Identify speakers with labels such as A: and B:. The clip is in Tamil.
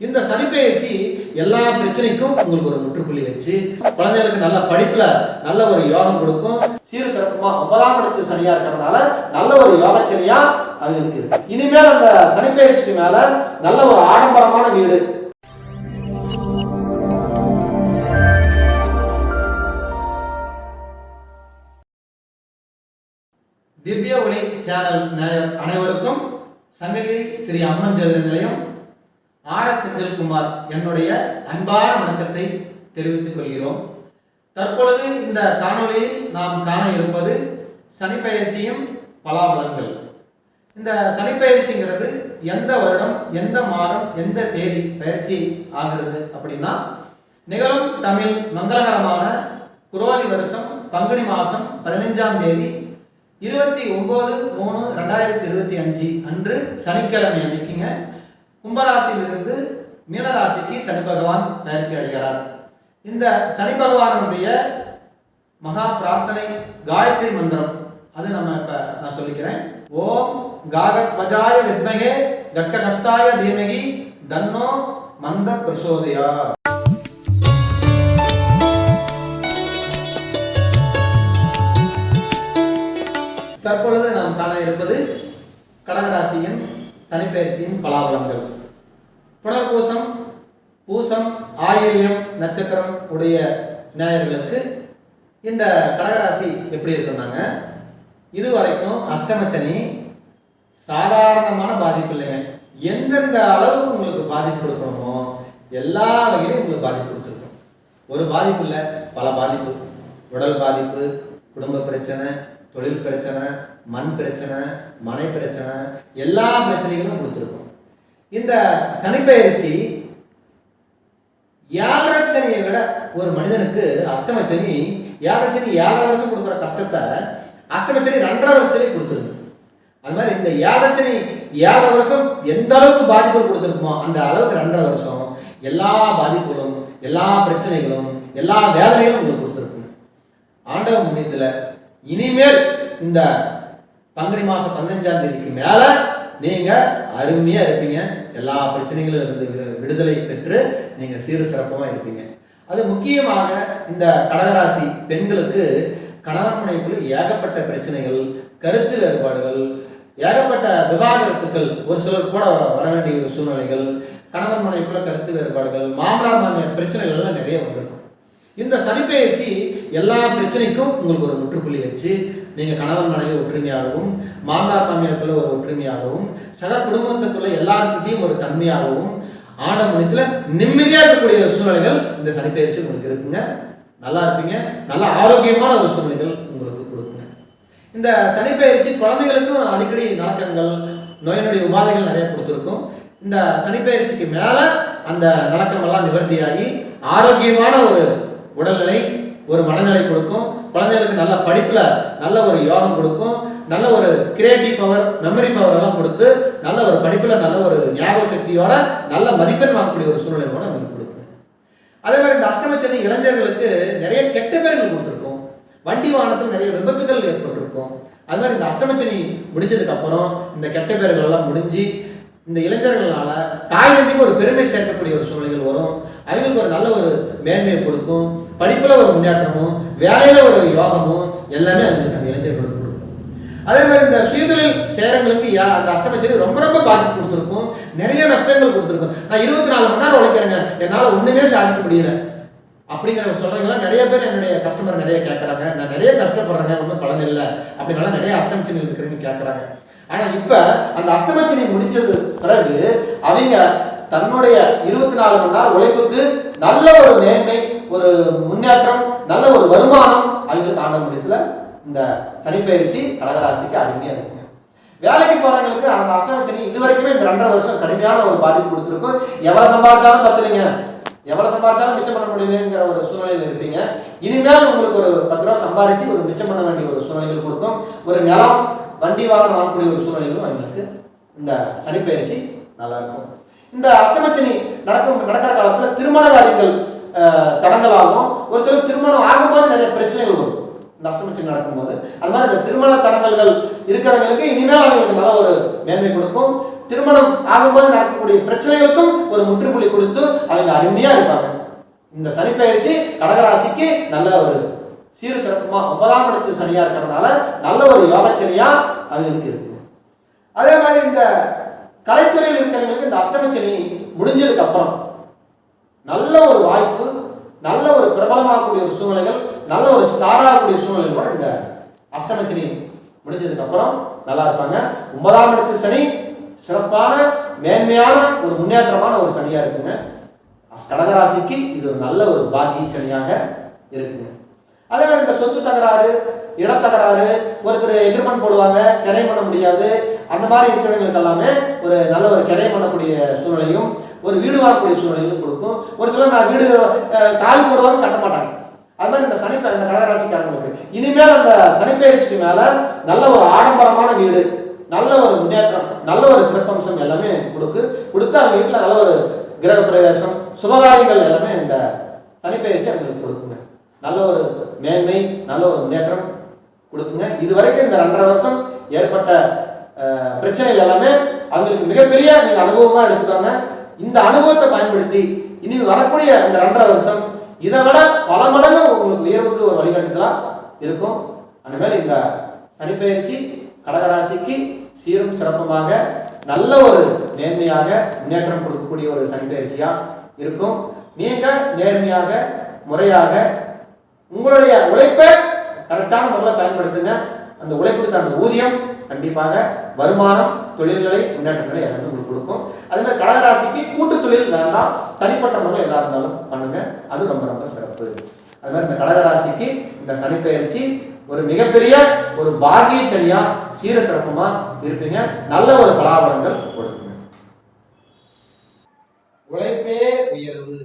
A: இந்த சனிப்பெயர்ச்சி எல்லா பிரச்சனைக்கும் உங்களுக்கு ஒரு முற்றுப்புள்ளி வச்சு குழந்தைகளுக்கு நல்ல படிப்புல நல்ல ஒரு யோகம் கொடுக்கும். சீர சிறப்புமா? ஒன்பதாம் இடத்து சனியா இருக்கிறதுனால நல்ல ஒரு யோக சனியா அது இருக்கு இனிமேல் அந்த சனிப்பெயர்ச்சிக்கு மேல நல்ல ஒரு ஆடம்பரமான வீடு. திவ்ய ஒளி சேனல் அனைவருக்கும் சங்ககிரி ஸ்ரீ அம்மன் ஜோதிட நிலையம் ஆர் எஸ் செந்தில்குமார் என்னுடைய அன்பான வணக்கத்தை தெரிவித்துக் கொள்கிறோம். தற்பொழுது இந்த காணொலியில் நாம் காண இருப்பது சனிப்பயிற்சியும் பலாபலங்கள் இந்த சனிப்பயிற்சிங்கிறது எந்த வருடம் எந்த மாதம் எந்த தேதி பயிற்சி ஆகிறது அப்படின்னா நிகழும் தமிழ் மங்களகரமான குரோதி வருஷம் பங்குனி மாதம் பதினைஞ்சாம் தேதி இருபத்தி ஒம்பது மூணு ரெண்டாயிரத்தி இருபத்தி அஞ்சு அன்று சனிக்கிழமை அன்னைக்குங்க. கும்பராசியிலிருந்து மீனராசிக்கு சனி பகவான் பயிற்சி அடைகிறார் இந்த சனி பகவானுடைய மகா பிரார்த்தனை காயத்ரி மந்திரம். அது நம்ம இப்ப நான் சொல்லிக்கிறேன். ஓம் காகத்வஜாய வித்மகே கட்டகஸ்தாய தீமகி தன்னோ மந்த பிரசோதயா தற்பொழுது நாம் காண இருப்பது கடகராசியின் சனிப்பெயர்ச்சியின் பலாபலங்கள் புனர்பூசம் பூசம் ஆயில்யம் நட்சத்திரம் உடைய நேயர்களுக்கு இந்த கடகராசி எப்படி இருக்குன்னாங்க இது வரைக்கும் அஷ்டமச்சனி சாதாரணமான பாதிப்பு இல்லைங்க. எந்தெந்த அளவுக்கு உங்களுக்கு பாதிப்பு கொடுக்கணுமோ எல்லா வகையிலும் உங்களுக்கு பாதிப்பு கொடுத்துருக்கோம். ஒரு பாதிப்பு இல்லை பல பாதிப்பு. உடல் பாதிப்பு குடும்ப பிரச்சனை தொழில் பிரச்சனை மண் பிரச்சனை மனை பிரச்சனை எல்லா பிரச்சனைகளும் கொடுத்துருக்கோம். இந்த சனிப்பெயர்ச்சி ஏழரை விட ஒரு மனிதனுக்கு அஷ்டம சனி ஏழரை வருஷம் கொடுக்குற கஷ்டத்தை அஷ்டமச்சனி ரெண்டரை வருஷத்துலேயே கொடுத்துருக்கு அது மாதிரி இந்த ஏழரை ஏழரை வருஷம் எந்த அளவுக்கு பாதிப்பு கொடுத்துருக்குமோ அந்த அளவுக்கு ரெண்டரை வருஷம் எல்லா பாதிப்புகளும் எல்லா பிரச்சனைகளும் எல்லா வேதனைகளும் உங்களுக்கு கொடுத்துருக்கும். ஆண்டவ முன்னியத்தில் இனிமேல் இந்த பங்குனி மாதம் பதினஞ்சாம் தேதிக்கு மேலே நீங்கள் அருமையாக இருப்பீங்க. எல்லா பிரச்சனைகளும் இருந்து விடுதலை பெற்று நீங்கள் சீர சிறப்பமாக இருப்பீங்க. அது முக்கியமாக இந்த கடகராசி பெண்களுக்கு கணவன் மனைவிக்குள் ஏகப்பட்ட பிரச்சனைகள் கருத்து வேறுபாடுகள் ஏகப்பட்ட விவாகரத்துக்கள் ஒரு சிலர் கூட வர வேண்டிய சூழ்நிலைகள் கணவன் மனைவிக்குள்ள கருத்து வேறுபாடுகள் மாமனார் மாமியார் பிரச்சனைகள் எல்லாம் நிறைய வந்திருக்கும். இந்த சனிப்பெயர்ச்சி எல்லா பிரச்சனைக்கும் உங்களுக்கு ஒரு முற்றுப்புள்ளி வச்சு நீங்கள் கணவன் மனைவி ஒற்றுமையாகவும் மாமனார் மாமியாருக்குள்ள ஒரு ஒற்றுமையாகவும் சக குடும்பத்துக்குள்ள எல்லாருக்கிட்டையும் ஒரு தன்மையாகவும் ஆடம்பரத்தில் நிம்மதியாக இருக்கக்கூடிய ஒரு சூழ்நிலைகள் இந்த சனிப்பெயர்ச்சி உங்களுக்கு இருக்குங்க. நல்லா இருப்பீங்க. நல்ல ஆரோக்கியமான ஒரு சூழ்நிலைகள் உங்களுக்கு கொடுக்குங்க. இந்த சனிப்பெயர்ச்சி குழந்தைகளுக்கும் அடிக்கடி நலக்கங்கள் நோய் நொடி உபாதைகள் நிறைய கொடுத்துருக்கும். இந்த சனிப்பெயர்ச்சிக்கு மேலே அந்த நலக்கமெல்லாம் நிவர்த்தியாகி ஆரோக்கியமான ஒரு உடல்நிலை ஒரு மனநிலை கொடுக்கும். குழந்தைகளுக்கு நல்ல படிப்பில் நல்ல ஒரு யோகம் கொடுக்கும். நல்ல ஒரு கிரியேட்டிவ் பவர் மெமரி பவர் எல்லாம் கொடுத்து நல்ல ஒரு படிப்பில் நல்ல ஒரு ஞாபக சக்தியோட நல்ல மதிப்பெண் வாங்கக்கூடிய ஒரு சூழ்நிலை கூட உங்களுக்கு கொடுக்கும். அதே மாதிரி இந்த அஷ்டமச்சனி இளைஞர்களுக்கு நிறைய கெட்ட பேர்கள் கொடுத்துருக்கும். வண்டி வாகனத்தில் நிறைய விபத்துகள் ஏற்பட்டிருக்கும். அது மாதிரி இந்த அஷ்டமச்சனி முடிஞ்சதுக்கு அப்புறம் இந்த கெட்ட பேர்கள் எல்லாம் முடிஞ்சு இந்த இளைஞர்களால தாய் தந்தைக்கு ஒரு பெருமை சேர்க்கக்கூடிய ஒரு சூழ்நிலைகள் வரும். அவங்களுக்கு ஒரு நல்ல ஒரு மேன்மையை கொடுக்கும். படிப்பில் ஒரு முன்னேற்றமும் வேலையில் ஒரு யோகமும் எல்லாமே அவங்களுக்கு அந்த இளைஞர்களுக்கு கொடுக்கும். அதே மாதிரி இந்த சுயதொழில் சேரங்களுக்கு யா அந்த அஷ்டமச்சரி ரொம்ப ரொம்ப பாதிப்பு கொடுத்துருக்கும். நிறைய நஷ்டங்கள் கொடுத்துருக்கும். நான் இருபத்தி நாலு மணி நேரம் உழைக்கிறேங்க. என்னால் ஒன்றுமே சாதிக்க முடியல. அப்படிங்கிற சொல்கிறவங்களாம் நிறைய பேர் என்னுடைய கஸ்டமர் நிறைய கேட்குறாங்க நான் நிறைய கஷ்டப்படுறேங்க. ஒன்றும் பலன் இல்லை. அப்படின்னால நிறைய அஷ்டமச்சரி இருக்கிறேன்னு கேட்குறாங்க ஆனால் இப்போ அந்த அஷ்டமச்சரி முடிஞ்சது பிறகு அவங்க தன்னுடைய இருபத்தி நாலு மணி நேரம் உழைப்புக்கு நல்ல ஒரு மேன்மை ஒரு முன்னேற்றம் நல்ல ஒரு வருமானம் அவங்களுக்கு ஆண்ட முடியத்துல இந்த சனிப்பயிற்சி கடகராசிக்கு அருமையா இருக்குங்க. வேலைக்கு போறவங்களுக்கு அந்த அஷ்டமச்சனி இது வரைக்குமே இந்த ரெண்டரை வருஷம் கடுமையான ஒரு பாதிப்பு கொடுத்துருக்கும் எவ்வளவு சம்பாதிச்சாலும் பத்தலைங்க. எவ்வளவு சம்பாதிச்சாலும் மிச்சம் பண்ண முடியலங்கிற ஒரு சூழ்நிலையில் இருப்பீங்க. இனிமேல் உங்களுக்கு ஒரு பத்து ரூபா சம்பாதிச்சு ஒரு மிச்சம் பண்ண வேண்டிய ஒரு சூழ்நிலைகள் கொடுக்கும். ஒரு நிலம் வண்டி வாகனம் வாங்கக்கூடிய ஒரு சூழ்நிலைகளும் அவங்களுக்கு இந்த சனிப்பயிற்சி நல்லா இருக்கும். இந்த அஷ்டமச்சனி நடக்கும் நடக்கிற காலத்தில் திருமண காரியங்கள் தடங்களாகும். ஒரு சில திருமணம் ஆகும்போது நிறைய பிரச்சனைகள் வரும். இந்த அஷ்டமச்சனி நடக்கும்போது. அது மாதிரி இந்த திருமண தடங்கல்கள் இருக்கிறவங்களுக்கு இனிமேல் அவங்களுக்கு நல்ல ஒரு மேன்மை கொடுக்கும். திருமணம் ஆகும்போது நடக்கக்கூடிய பிரச்சனைகளுக்கும் ஒரு முற்றுப்புள்ளி கொடுத்து அவங்க அருமையா இருப்பாங்க. இந்த சனிப்பயிற்சி கடகராசிக்கு நல்ல ஒரு சீர் சிறப்புமா ஒன்பதாம் இடத்து சனியா இருக்கிறதுனால நல்ல ஒரு யோக சனியா அவங்களுக்கு இருக்கு. அதே மாதிரி இந்த கலைத்துறையில் இருக்கிறவங்களுக்கு இந்த அஷ்டமச்சனி முடிஞ்சதுக்கு அப்புறம் நல்ல ஒரு வாய்ப்பு நல்ல ஒரு பிரபலமாகக்கூடிய ஒரு சூழ்நிலைகள் நல்ல ஒரு ஸ்டாராகக்கூடிய சூழ்நிலைகள் கூட இந்த அஷ்டமச்சனி முடிஞ்சதுக்கு அப்புறம் நல்லா இருப்பாங்க. ஒன்பதாம் இடத்து சனி சிறப்பான மேன்மையான ஒரு முன்னேற்றமான ஒரு சனியா இருக்குங்க. கடகராசிக்கு இது ஒரு நல்ல ஒரு பாக்கிய சனியாக இருக்குங்க. அதே மாதிரி இந்த சொத்து தகராறு இடத்தகராறு ஒருத்தர் எதிர்மன் போடுவாங்க கிரை பண்ண முடியாது. அந்த மாதிரி இருக்கிறவங்களுக்கு எல்லாமே ஒரு நல்ல ஒரு கிரை பண்ணக்கூடிய சூழ்நிலையும் ஒரு வீடு வாங்கக்கூடிய சூழ்நிலையும் கொடுக்கும். ஒரு சிலர் நான் வீடு கால் தாலி போடுவாங்க கட்ட மாட்டாங்க. அது மாதிரி இந்த சனி இந்த கடகராசிக்காரங்களுக்கு. இனிமேல் அந்த சனிப்பெயர்ச்சிக்கு மேல நல்ல ஒரு ஆடம்பரமான வீடு நல்ல ஒரு முன்னேற்றம் நல்ல ஒரு சிறப்பம்சம் எல்லாமே கொடுக்கு கொடுத்து அவங்க வீட்டில் நல்ல ஒரு கிரக பிரவேசம் சுபகாரியங்கள் எல்லாமே இந்த சனிப்பெயர்ச்சி அவங்களுக்கு கொடுக்குங்க. நல்ல ஒரு மேன்மை நல்ல ஒரு முன்னேற்றம் கொடுக்குங்க. இது வரைக்கும் இந்த ரெண்டரை வருஷம் ஏற்பட்ட பிரச்சனைகள் எல்லாமே அவங்களுக்கு மிகப்பெரிய நீங்கள் அனுபவமா எடுத்துக்காங்க. இந்த அனுபவத்தை பயன்படுத்தி இனி வரக்கூடிய இந்த ரெண்டரை வருஷம் இதை விட பல மடங்கு உங்களுக்கு உயர்வுக்கு ஒரு வழிகாட்டுதலா இருக்கும். அந்தமாரி இந்த சனிப்பெயர்ச்சி கடகராசிக்கு சீரும் சிறப்புமாக நல்ல ஒரு நேர்மையாக முன்னேற்றம் கொடுக்கக்கூடிய ஒரு சனிப்பெயர்ச்சியா இருக்கும். நீங்க நேர்மையாக முறையாக உங்களுடைய உழைப்பை கரெக்டான முறையில் பயன்படுத்துங்க. அந்த உழைப்புக்கு அந்த ஊதியம் கண்டிப்பாக வருமானம் தொழில்களை முன்னேற்றங்களை எல்லாமே உங்களுக்கு கொடுக்கும். அதே மாதிரி கடகராசிக்கு கூட்டு தொழில் வேண்டாம். தனிப்பட்ட முறையில் எதா இருந்தாலும் பண்ணுங்க. அது ரொம்ப ரொம்ப சிறப்பு. அது மாதிரி இந்த கடகராசிக்கு இந்த சனிப்பெயர்ச்சி ஒரு மிகப்பெரிய ஒரு பாகிய சனியா சீர சிறப்புமா இருப்பீங்க. நல்ல ஒரு பலாபலங்கள் கொடுக்குங்க.
B: உழைப்பே உயர்வு.